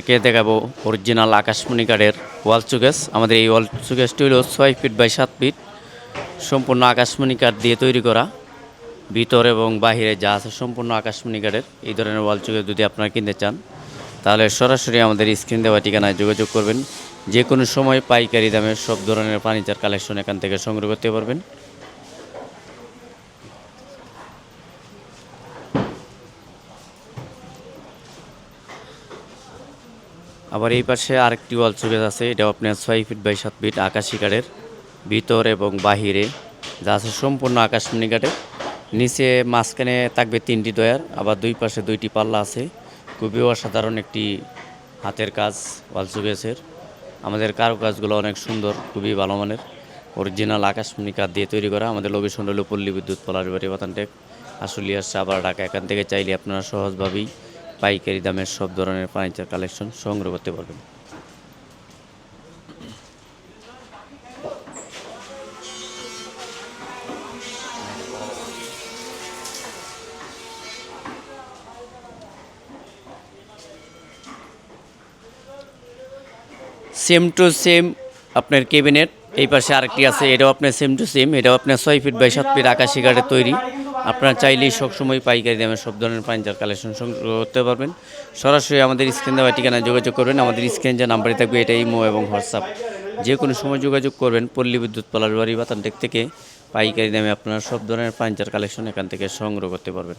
একে দেখাবো অরিজিনাল আকাশমণি কাঠের ওয়াল চুকেস আমাদের এই ওয়াল চুকেসটি হলো ছয় ফিট বাই সাত ফিট সম্পূর্ণ আকাশমণি কাঠ দিয়ে তৈরি করা। ভিতর এবং বাহিরে যা আছে সম্পূর্ণ আকাশমণি কাঠের এই ধরনের ওয়াল চুকেস যদি আপনারা কিনতে চান, তাহলে সরাসরি আমাদের স্ক্রিন দেওয়া ঠিকানায় যোগাযোগ করবেন। যে কোনো সময় পাইকারি দামে সব ধরনের ফার্নিচার কালেকশন এখান থেকে সংগ্রহ করতে পারবেন। আবার এই পাশে আরেকটি ওয়াল চুকেস আছে, এটাও আপনার ছয় ফিট বাই সাত ফিট আকাশি কাঠের ভিতর এবং বাহিরে, যা আছে সম্পূর্ণ আকাশমণি কাঠের নিচে মাঝখানে থাকবে তিনটি দয়ার, আবার দুই পাশে দুইটি পাল্লা আছে। খুবই অসাধারণ একটি হাতের কাজ ওয়াল চুকেসের আমাদের কারুকাজগুলো অনেক সুন্দর, খুবই ভালো মানের। অরিজিনাল আকাশমণি কাঠ দিয়ে তৈরি করা আমাদের লোকেশন হলো পল্লী বিদ্যুৎ পলাশবাড়ি বাতানটেক, আশুলিয়া সাবার ঢাকা। এখান থেকে চাইলে আপনারা সহজভাবেই পাইকারি দামের সব ধরনের ফার্নিচার কালেকশন সংগ্রহ করতে পারবেন। সেম টু সেম আপনার কেবিনেট এই পাশে আরেকটি আছে, এটাও আপনার সেম টু সেম এটাও আপনার ছয় ফিট বাই সাত ফিট আকাশি কাঠের তৈরি। আপনারা চাইলেই সবসময় পাইকারি দামে সব ধরনের পাঞ্জার কালেকশন সংগ্রহ করতে পারবেন। সরাসরি আমাদের স্ক্রিন দেওয়া ঠিকানায় যোগাযোগ করবেন। আমাদের স্ক্রিন যে নাম্বারে থাকবে, এটা ইমো এবং হোয়াটসঅ্যাপ। যে কোনো সময় যোগাযোগ করবেন পল্লী বিদ্যুৎ পলারবাড়ি বাতানটেক থেকে। পাইকারি দামে আপনারা সব ধরনের পাঞ্জার কালেকশন এখান থেকে সংগ্রহ করতে পারবেন।